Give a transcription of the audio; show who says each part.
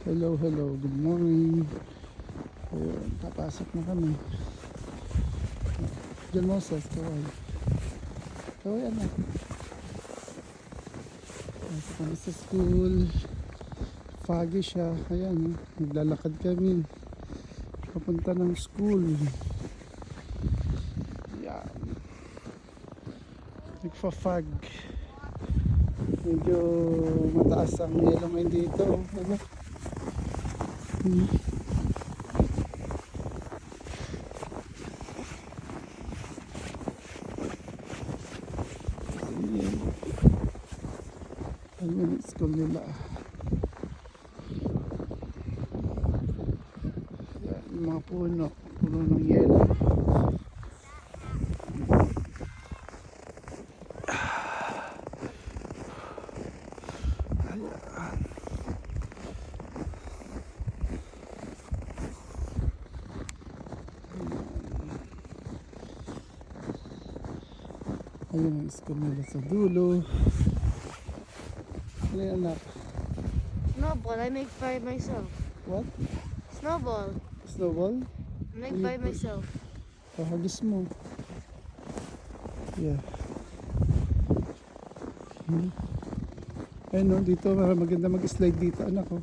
Speaker 1: Hello, hello. Good morning. Ayun, papasok na kami. John Moses, kaway. Kaway, anak. Pasok kami sa school. Foggy siya. Ayan, oh. naglalakad kami. Papunta ng school. Yan. Nagpa-fog. Medyo mataas ang yelo ngayon dito. Ano? Hmm. Ayan. Ayun yung school nila. Yan, yung mga puno. Puno ng yelo. Ayun ang school nila sa dulo. Ano yung anak?
Speaker 2: Snowball, I make by myself.
Speaker 1: What?
Speaker 2: Snowball,
Speaker 1: Snowball?
Speaker 2: I make
Speaker 1: Ano
Speaker 2: by myself.
Speaker 1: Kahagis mo. Yeah. Hmm. Ayun no, dito maganda mag-slide dito anak ko. Oh.